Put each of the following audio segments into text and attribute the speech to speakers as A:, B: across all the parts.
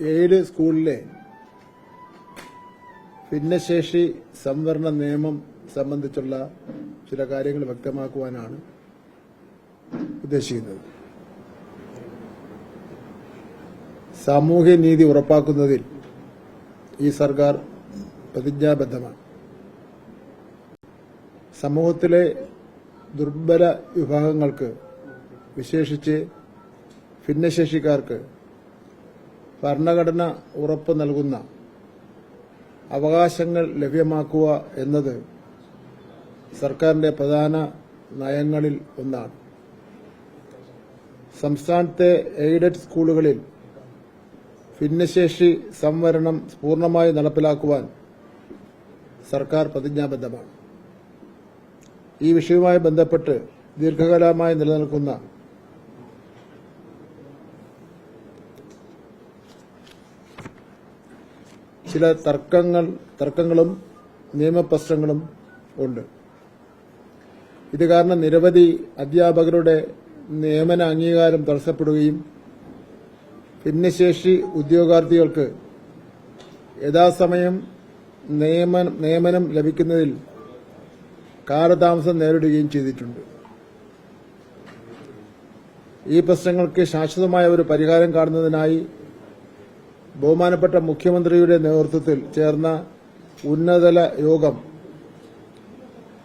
A: Aid സ്കൂളിലെ ഭിന്നശേഷി സംവരണ നിയമം സംബന്ധിച്ചുള്ള ചില കാര്യങ്ങൾ വ്യക്തമാക്കുവാനാണ് ഉദ്ദേശിക്കുന്നത്. സാമൂഹ്യ നീതി ഉറപ്പാക്കുന്നതിൽ ഈ സർക്കാർ പ്രതിജ്ഞാബദ്ധമാണ്. സമൂഹത്തിലെ ദുർബല വിഭാഗങ്ങൾക്ക് വിശേഷിച്ച് ഭിന്നശേഷിക്കാർക്ക് ഭരണഘടന ഉറപ്പ് നൽകുന്ന അവകാശങ്ങൾ ലഭ്യമാക്കുക എന്നത് സർക്കാരിന്റെ പ്രധാന നയങ്ങളിൽ ഒന്നാണ്. സംസ്ഥാനത്തെ എയ്ഡഡ് സ്കൂളുകളിൽ ഭിന്നശേഷി സംവരണം പൂർണമായി നടപ്പിലാക്കുവാൻ സർക്കാർ പ്രതിജ്ഞാബദ്ധമാണ്. ഈ വിഷയവുമായി ബന്ധപ്പെട്ട് ദീർഘകാലമായി നിലനിൽക്കുന്ന ചില തർക്കങ്ങൾ തർക്കങ്ങളും നിയമപ്രശ്നങ്ങളും ഉണ്ട്. ഇത് കാരണം നിരവധി അധ്യാപകരുടെ നിയമന അംഗീകാരം തടസ്സപ്പെടുകയും ഭിന്നശേഷി ഉദ്യോഗാർത്ഥികൾക്ക് യഥാസമയം നിയമനം ലഭിക്കുന്നതിൽ കാലതാമസം നേരിടുകയും ചെയ്തിട്ടുണ്ട്. ഈ പ്രശ്നങ്ങൾക്ക് ശാശ്വതമായ ഒരു പരിഹാരം കാണുന്നതിനായി ബഹുമാനപ്പെട്ട മുഖ്യമന്ത്രിയുടെ നേതൃത്വത്തിൽ ചേർന്ന ഉന്നതല യോഗം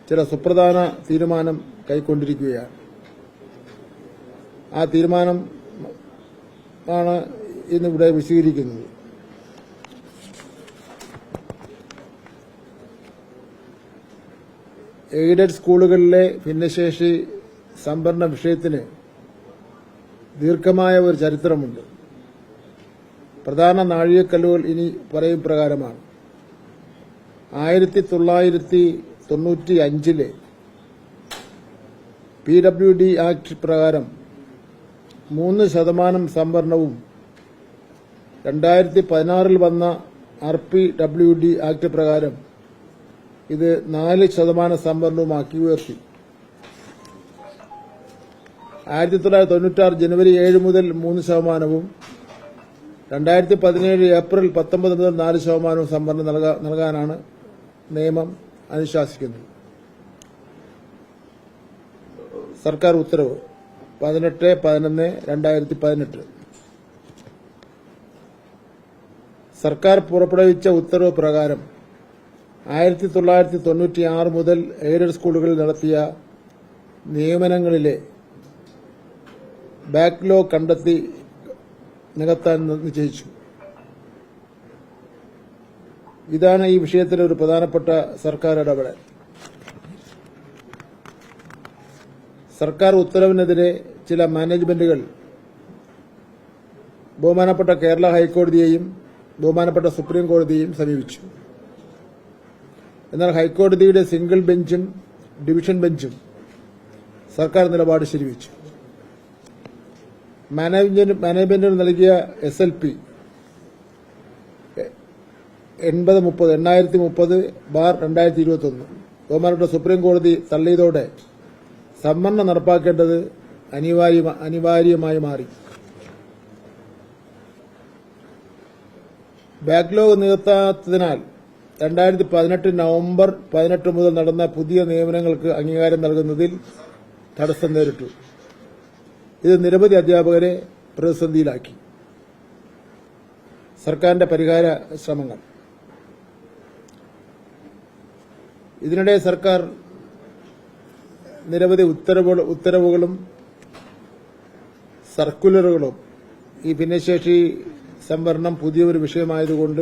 A: ചില സുപ്രധാന തീരുമാനം കൈക്കൊണ്ടിരിക്കുകയാണ്. ആ തീരുമാനം ആണ് ഇന്നിവിടെ വിശദീകരിക്കുന്നത്. എയ്ഡഡ് സ്കൂളുകളിലെ ഭിന്നശേഷി സംഭരണ വിഷയത്തിന് ദീർഘമായ ഒരു ചരിത്രമുണ്ട്. പ്രധാന നാഴികക്കല്ലുകൾ ഇനി പറയും പ്രകാരമാണ്. ആയിരത്തി തൊള്ളായിരത്തി തൊണ്ണൂറ്റി അഞ്ചിലെ പി ഡബ്ല്യു ഡി ആക്ട് പ്രകാരം മൂന്ന് ശതമാനം സംവരണവും രണ്ടായിരത്തി പതിനാറിൽ വന്ന R P W D act പ്രകാരം ഇത് നാല് ശതമാനം സംവരണവുമാക്കി ഉയർത്തി. ആയിരത്തി തൊള്ളായിരത്തി തൊണ്ണൂറ്റാറ് ജനുവരി ഏഴ് മുതൽ മൂന്ന് ശതമാനവും രണ്ടായിരത്തി പതിനേഴ് ഏപ്രിൽ പത്തൊമ്പത് മുതൽ നാല് ശതമാനവും സംവരണം നൽകാ- നൽകാനാണ് നിയമം അനുശാസിക്കുന്നത്. സർക്കാർ ഉത്തരവ്. പതിനെട്ട് പതിനൊന്ന് രണ്ടായിരത്തി പതിനെട്ട് സർക്കാർ പുറപ്പെടുവിച്ച ഉത്തരവ് പ്രകാരം ആയിരത്തി തൊള്ളായിരത്തി തൊണ്ണൂറ്റി ആറ് മുതൽ എയ്ഡഡ് സ്കൂളുകളിൽ നടത്തിയ നിയമനങ്ങളിലെ ബാക്ക്ലോഗ് കണ്ടെത്തി നികത്താൻ നിശ്ചയിച്ചു. ഇതാണ് ഈ വിഷയത്തിലെ ഒരു പ്രധാനപ്പെട്ട സർക്കാർ ഇടപെടൽ. സർക്കാർ ഉത്തരവിനെതിരെ ചില മാനേജ്മെന്റുകൾ ബഹുമാനപ്പെട്ട കേരള ഹൈക്കോടതിയെയും ബഹുമാനപ്പെട്ട സുപ്രീം കോടതിയെയും സമീപിച്ചു. എന്നാൽ ഹൈക്കോടതിയുടെ സിംഗിൾ ബെഞ്ചും ഡിവിഷൻ ബെഞ്ചും സർക്കാർ നിലപാട് ശരിവച്ചു. മാനേജ്മെന്റിന് നൽകിയ എസ് എൽ പി എൺപത് മുപ്പത് എണ്ണായിരത്തി മുപ്പത് ബാർ രണ്ടായിരത്തി ഇരുപത്തി ഒന്ന് ബഹുമാനപ്പെട്ട സുപ്രീം കോടതി തള്ളിയതോടെ സംവരണം നടപ്പാക്കേണ്ടത് അനിവാര്യ അനിവാര്യമായി മാറി. ബാക്ക്ലോഗ് നികത്താത്തതിനാൽ രണ്ടായിരത്തി പതിനെട്ട് നവംബർ പതിനെട്ട് മുതൽ നടന്ന പുതിയ നിയമനങ്ങൾക്ക് അംഗീകാരം നൽകുന്നതിൽ തടസ്സം നേരിട്ടു. ഇത് നിരവധി അധ്യാപകരെ പ്രതിസന്ധിയിലാക്കി. സർക്കാരിന്റെ പരിഹാര ശ്രമങ്ങൾ. ഇതിനിടെ സർക്കാർ നിരവധി ഉത്തരവുകളും സർക്കുലറുകളും ഈ ഭിന്നശേഷി സംവരണം പുതിയൊരു വിഷയമായതുകൊണ്ട്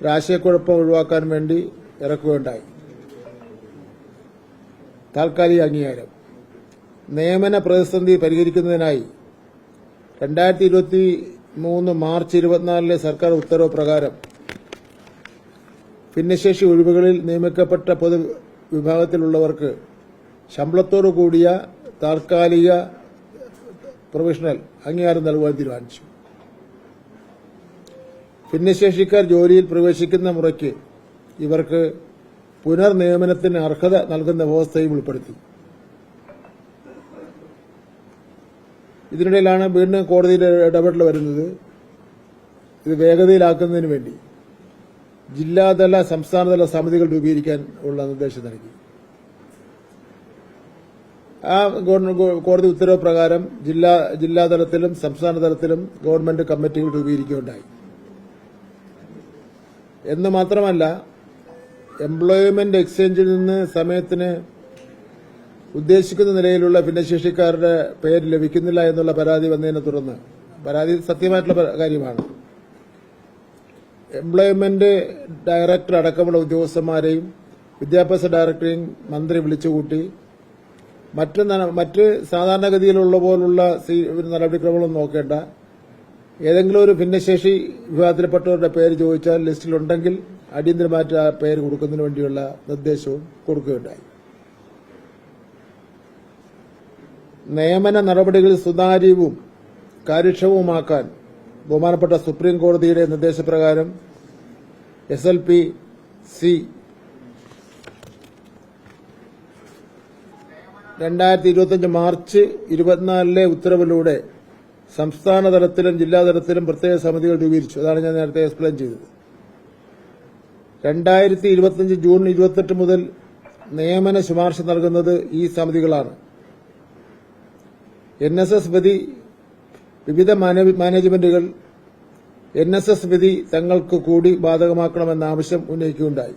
A: ഒരാശയക്കുഴപ്പം ഒഴിവാക്കാൻ വേണ്ടി ഇറക്കുകയുണ്ടായി. താൽക്കാലിക അംഗീകാരം. നിയമന പ്രതിസന്ധി പരിഹരിക്കുന്നതിനായി രണ്ടായിരത്തി ഇരുപത്തി മൂന്ന് മാർച്ച് ഇരുപത്തിനാലിലെ സർക്കാർ ഉത്തരവ് പ്രകാരം ഭിന്നശേഷി ഒഴിവുകളിൽ നിയമിക്കപ്പെട്ട പൊതു വിഭാഗത്തിലുള്ളവർക്ക് ശമ്പളത്തോടു കൂടിയ താൽക്കാലിക പ്രൊഫഷണൽ അംഗീകാരം നൽകുവാൻ തീരുമാനിച്ചു. ഭിന്നശേഷിക്കാർ ജോലിയിൽ പ്രവേശിക്കുന്ന മുറയ്ക്ക് ഇവർക്ക് പുനർനിയമനത്തിന് അർഹത നൽകുന്ന വ്യവസ്ഥയും ഉൾപ്പെടുത്തി. ഇതിനിടയിലാണ് വീണ്ടും കോടതിയിൽ ഇടപെടൽ വരുന്നത്. ഇത് വേഗതയിലാക്കുന്നതിന് വേണ്ടി. ജില്ലാതല സംസ്ഥാനതല സമിതികൾ രൂപീകരിക്കാൻ ഉള്ള നിർദ്ദേശം നൽകി. ആ കോടതി ഉത്തരവ് പ്രകാരം ജില്ലാ ജില്ലാതലത്തിലും സംസ്ഥാന തലത്തിലും ഗവൺമെന്റ് കമ്മിറ്റികൾ രൂപീകരിക്കുകയുണ്ടായി. എന്ന് മാത്രമല്ല എംപ്ലോയ്മെന്റ് എക്സ്ചേഞ്ചിൽ നിന്ന് സമയത്തിന് ഉദ്ദേശിക്കുന്ന നിലയിലുള്ള ഭിന്നശേഷിക്കാരുടെ പേര് ലഭിക്കുന്നില്ല എന്നുള്ള പരാതി വന്നതിനെ തുടർന്ന്. പരാതി സത്യമായിട്ടുള്ള കാര്യമാണ്. എംപ്ലോയ്മെന്റ് ഡയറക്ടർ അടക്കമുള്ള ഉദ്യോഗസ്ഥന്മാരെയും വിദ്യാഭ്യാസ ഡയറക്ടറെയും മന്ത്രി വിളിച്ചുകൂട്ടി മറ്റ് മറ്റ് സാധാരണഗതിയിലുള്ള പോലുള്ള നടപടിക്രമങ്ങളും നോക്കേണ്ട. ഏതെങ്കിലും ഒരു ഭിന്നശേഷി വിഭാഗത്തിൽപ്പെട്ടവരുടെ പേര് ചോദിച്ചാൽ ലിസ്റ്റിലുണ്ടെങ്കിൽ അടിയന്തരമായിട്ട് ആ പേര് കൊടുക്കുന്നതിന് വേണ്ടിയുള്ള നിർദ്ദേശവും കൊടുക്കുകയുണ്ടായി. നിയമന നടപടികൾ സുതാര്യവും കാര്യക്ഷമവുമാക്കാൻ ബഹുമാനപ്പെട്ട സുപ്രീം കോടതിയുടെ നിർദ്ദേശപ്രകാരം എസ് എൽ പി സി രണ്ടായിരത്തി ഇരുപത്തിയഞ്ച് മാർച്ച് ഇരുപത്തിനാലിലെ ഉത്തരവിലൂടെ സംസ്ഥാന തലത്തിലും ജില്ലാതലത്തിലും പ്രത്യേക സമിതികൾ രൂപീകരിച്ചു. അതാണ് ഞാൻ നേരത്തെ എക്സ്പ്ലെയിൻ ചെയ്തത്. രണ്ടായിരത്തി ഇരുപത്തിയഞ്ച് ജൂൺ ഇരുപത്തെട്ട് മുതൽ നിയമന ശുപാർശ നൽകുന്നത് ഈ സമിതികളാണ്. എൻ എസ് എസ് വിധി വിവിധ മാനേജ്മെന്റുകൾ എൻ എസ് എസ് വിധി തങ്ങൾക്ക് കൂടി ബാധകമാക്കണമെന്ന ആവശ്യം ഉന്നയിക്കുകയുണ്ടായി.